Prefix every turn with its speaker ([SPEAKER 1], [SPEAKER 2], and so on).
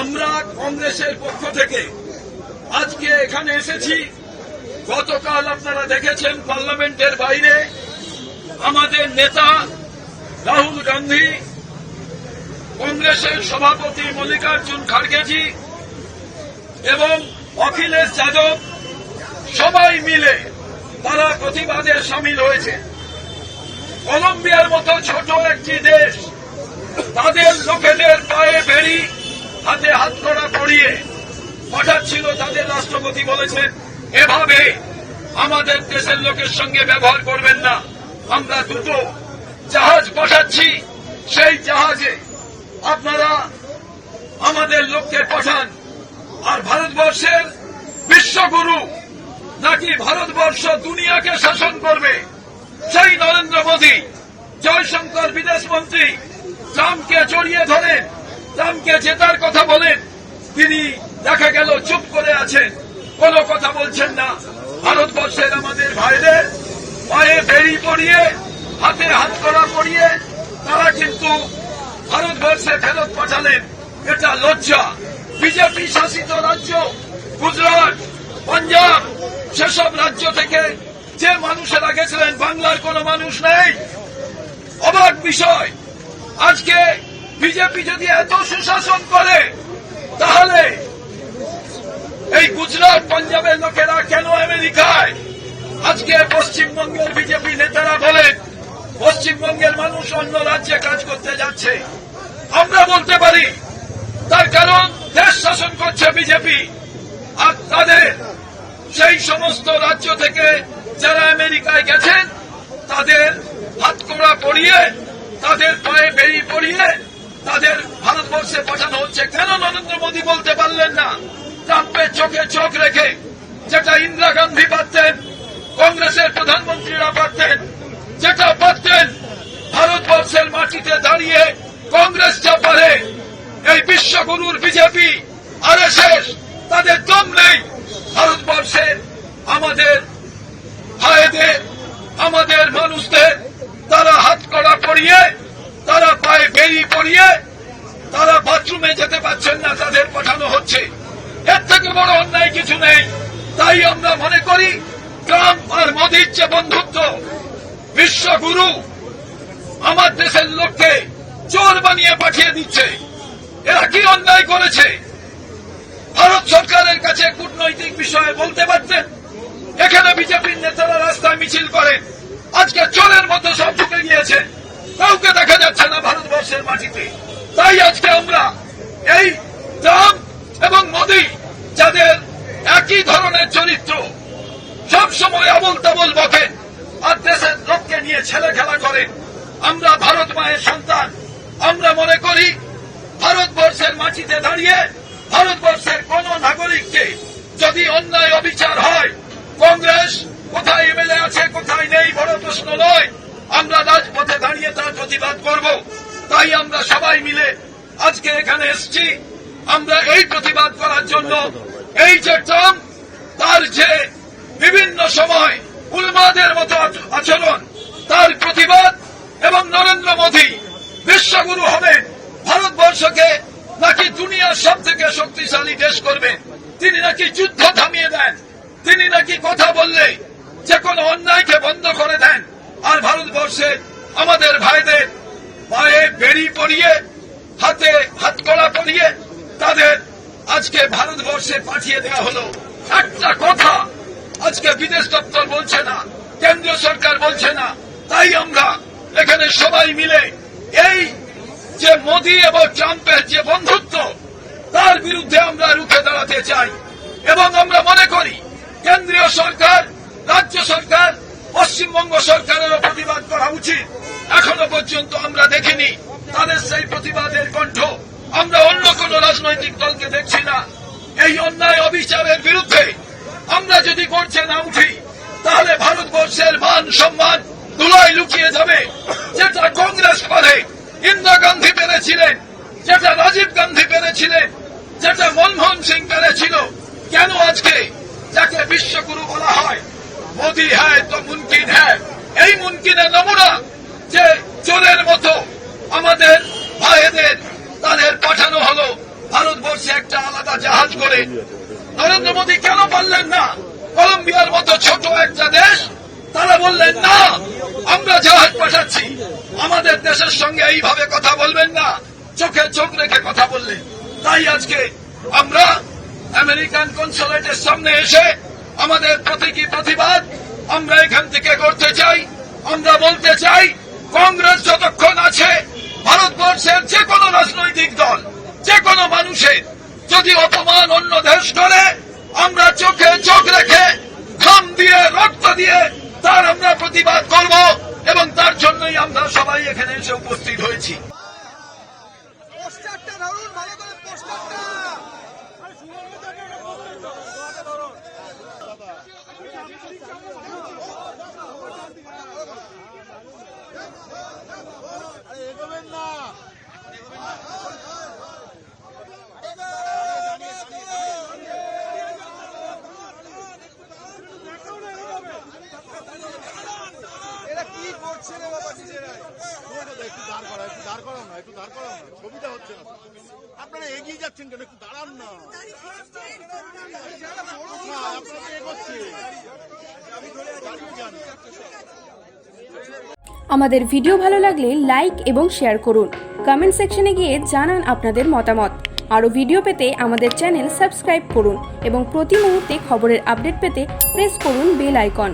[SPEAKER 1] আমরা কংগ্রেসের পক্ষ থেকে আজকে এখানে এসেছি। গতকাল আপনারা দেখেছেন পার্লামেন্টের বাইরে আমাদের নেতা রাহুল গান্ধী, কংগ্রেসের সভাপতি মল্লিকার্জুন খাড়গেজি এবং অখিলেশ যাদব, সবাই মিলে তারা প্রতিবাদে সামিল হয়েছে। কলম্বিয়ার মতো ছোট একটি দেশ, তাদের লোকেদের পায়ে বেড়ি হাতে হাত করা পড়িয়ে পাঠাচ্ছিল তাদের রাষ্ট্রপতি বলেছেন, এভাবে আমাদের দেশের লোকের সঙ্গে ব্যবহার করবেন না। আমরা দুটো জাহাজ পাঠাচ্ছি সেই জাহাজে আপনারা আমাদের লোককে পাঠান। আর ভারতবর্ষের বিশ্বগুরু নাকি ভারতবর্ষ দুনিয়াকে শাসন করবে? সেই নরেন্দ্র মোদী, জয়শঙ্কর বিদেশ মন্ত্রী ট্রাম্পকে জড়িয়ে ধরেন। ট্রাম্পকে জেতার কথা বলেন, তিনি দেখা গেল চুপ করে আছেন। কোনো কথা বলছেন না। ভারতবর্ষের আমাদের ভাইদের পায়ে বেড়ি পড়িয়ে হাতে হাত করা পড়িয়ে তারা কিন্তু ভারতবর্ষে ফেরত পাঠালেন। এটা লজ্জা। বিজেপি শাসিত রাজ্য, গুজরাট, পাঞ্জাব, সেসব রাজ্য থেকে যে মানুষেরা গেছিলেন, বাংলার কোনো মানুষ নেই। অবাক বিষয়। আজকে বিজেপি যদি এত সুশাসন করে, তাহলে এই গুজরাট, পাঞ্জাবের লোকেরা কেন আমেরিকায়? আজকে পশ্চিমবঙ্গের বিজেপি নেতারা বলেন, পশ্চিমবঙ্গের মানুষ অন্য রাজ্যে কাজ করতে যাচ্ছে। আমরা বলতে পারি, তার কারণ দেশ শাসন করছে বিজেপি, আর তাদের সেই সমস্ত রাজ্য থেকে যারা আমেরিকায় গেছেন, তাদের হাত কড়া পড়িয়ে তাদের পায়ে বেরিয়ে পড়িয়ে তাদের ভারতবর্ষে পাঠানো হচ্ছে। কেন নরেন্দ্র মোদী বলতে পারলেন না? ট্রাম্পের চোখে চোখ রেখে যেটা ইন্দিরা গান্ধী পারতেন, কংগ্রেসের প্রধানমন্ত্রীরা পারতেন, যেটা পারতেন, ভারতবর্ষের মাটিতে দাঁড়িয়ে কংগ্রেস যা পারে, এই বিশ্বগুরুর বিজেপি আর তাদের দম নেই। ভারতবর্ষের আমাদের ভাইদের, আমাদের মানুষদের, তারা হাত কড়া পায়ে পড়িয়ে তারা বাথরুমে যেতে পারছেন না, তাদের পাঠানো হচ্ছে। এর থেকে বড় অন্যায় কিছু নেই। তাই আমরা মনে করি ট্রাম্প আর মোদির যে বন্ধুত্ব বিশ্বগুরু আমার দেশের লোককে চোর বানিয়ে পাঠিয়ে দিচ্ছে। এরা কি অন্যায় করেছে? ভারত সরকারের কাছে কূটনৈতিক বিষয়ে বলতে পারতেন, এখানে বিজেপির নেতারা রাস্তায় মিছিল করেন, আজকে চোরের মতো সব ঢুকে গিয়েছে। কাউকে দেখা যাচ্ছে না ভারতবর্ষের মাটিতে। তাই আজকে আমরা এই ট্রাম্প এবং মোদী, যাদের একই ধরনের চরিত্র সব সময় আবল তাবল বকেন আর দেশের লোককে নিয়ে ছেলে খেলা করেন আমরা ভারত মায়ের সন্তান। আমরা মনে করি, ভারতবর্ষের মাটিতে দাঁড়িয়ে ভারতবর্ষের কোন নাগরিককে যদি অন্যায় অবিচার হয় কংগ্রেস কোথায় এমএলএ আছে কোথায় নেই বড় প্রশ্ন নয় আমরা রাজপথে দাঁড়িয়ে তার প্রতিবাদ করব তাই আমরা সবাই মিলে আজকে এখানে এসেছি। আমরা এই প্রতিবাদ করার জন্য এই যে ট্রাম্প, তার যে বিভিন্ন সময় উন্মাদের মতো আচরণ, তার প্রতিবাদ এবং নরেন্দ্র মোদী বিশ্বগুরু হবেন ভারতবর্ষকে নাকি দুনিয়ার সব থেকে শক্তিশালী দেশ করবেন তিনি নাকি যুদ্ধ থামিয়ে দেন? তিনি নাকি কথা বললে যে কোনো অন্যায়কে বন্ধ করে দেন? আর ভারতবর্ষে আমাদের ভাইদের পায়ে বেড়ি পরিয়ে হাতে হাতকড়া পরিয়ে তাদের আজকে ভারতবর্ষে পাঠিয়ে দেওয়া হলো। একটা কথা আজকে বিদেশ দপ্তর বলছে না, কেন্দ্রীয় সরকার বলছে না, তাই আমরা এখানে সবাই মিলে এই যে মোদী এবং ট্রাম্পের যে বন্ধুত্ব, তার বিরুদ্ধে আমরা রুখে দাঁড়াতে চাই। এবং আমরা মনে করি, কেন্দ্রীয় সরকার, রাজ্য সরকার, পশ্চিমবঙ্গ সরকারেরও প্রতিবাদ করা উচিত। এখনও পর্যন্ত আমরা দেখিনি তাদের সেই প্রতিবাদের কণ্ঠ আমরা অন্য কোন রাজনৈতিক দলকে দেখছি না। এই অন্যায় অবিচারের বিরুদ্ধে আমরা যদি গড়ছে না উঠি, তাহলে ভারতবর্ষের মান সম্মান ধুলায় লুকিয়ে যাবে। যেটা কংগ্রেস পারে ইন্দিরা গান্ধী পেরেছিলেন, যেটা রাজীব গান্ধী পেরেছিলেন, যেটা মনমোহন সিং পেরেছিল। কেন আজকে যাকে বিশ্বগুরু বলা হয়, মোদি হ্যায় তো মুমকিন হ্যায় এই মুমকিনের নমুনা যে চোরের মতো ভাইদের তাদের পাঠানো হলো। ভারতবর্ষে কাজ করে। নরেন্দ্র মোদী কেন পারলেন না? কলম্বিয়ার মতো ছোট একটা দেশ, তারা বললেন, না, আমরা জাহাজ পাঠাচ্ছি। আমাদের দেশের সঙ্গে এইভাবে কথা বলবেন না। চোখে চোখ রেখে কথা বললেন। তাই আজকে আমরা আমেরিকান কনসুলেটের সামনে এসে আমাদের প্রতীকী প্রতিবাদ? আমরা এখান থেকে করতে চাই, আমরা বলতে চাই, কংগ্রেস যতক্ষণ আছে ভারতবর্ষের যে কোনো রাজনৈতিক দল, যে কোনো মানুষের যদি অপমান অন্য দেশ করে, আমরা চোখে চোখ রেখে খাম দিয়ে, রক্ত দিয়ে তার আমরা প্রতিবাদ করব এবং তার জন্যই আমরা সবাই এখানে এসে উপস্থিত হয়েছি
[SPEAKER 2] পোস্টারটা ধরুন ভালো করে পোস্টারটা আরে এগোবেন না এরা কি করছে রে বাবা নিজেরাই
[SPEAKER 3] আপনারা এগিয়ে যাচ্ছেন কেন? একটু দাঁড়ান না।
[SPEAKER 4] আমাদের ভিডিও ভালো লাগলে লাইক এবং শেয়ার করুন। কমেন্ট সেকশনে গিয়ে জানান আপনাদের মতামত। আরও ভিডিও পেতে আমাদের চ্যানেল সাবস্ক্রাইব করুন এবং প্রতি মুহূর্তে খবরের আপডেট পেতে প্রেস করুন বেল আইকন।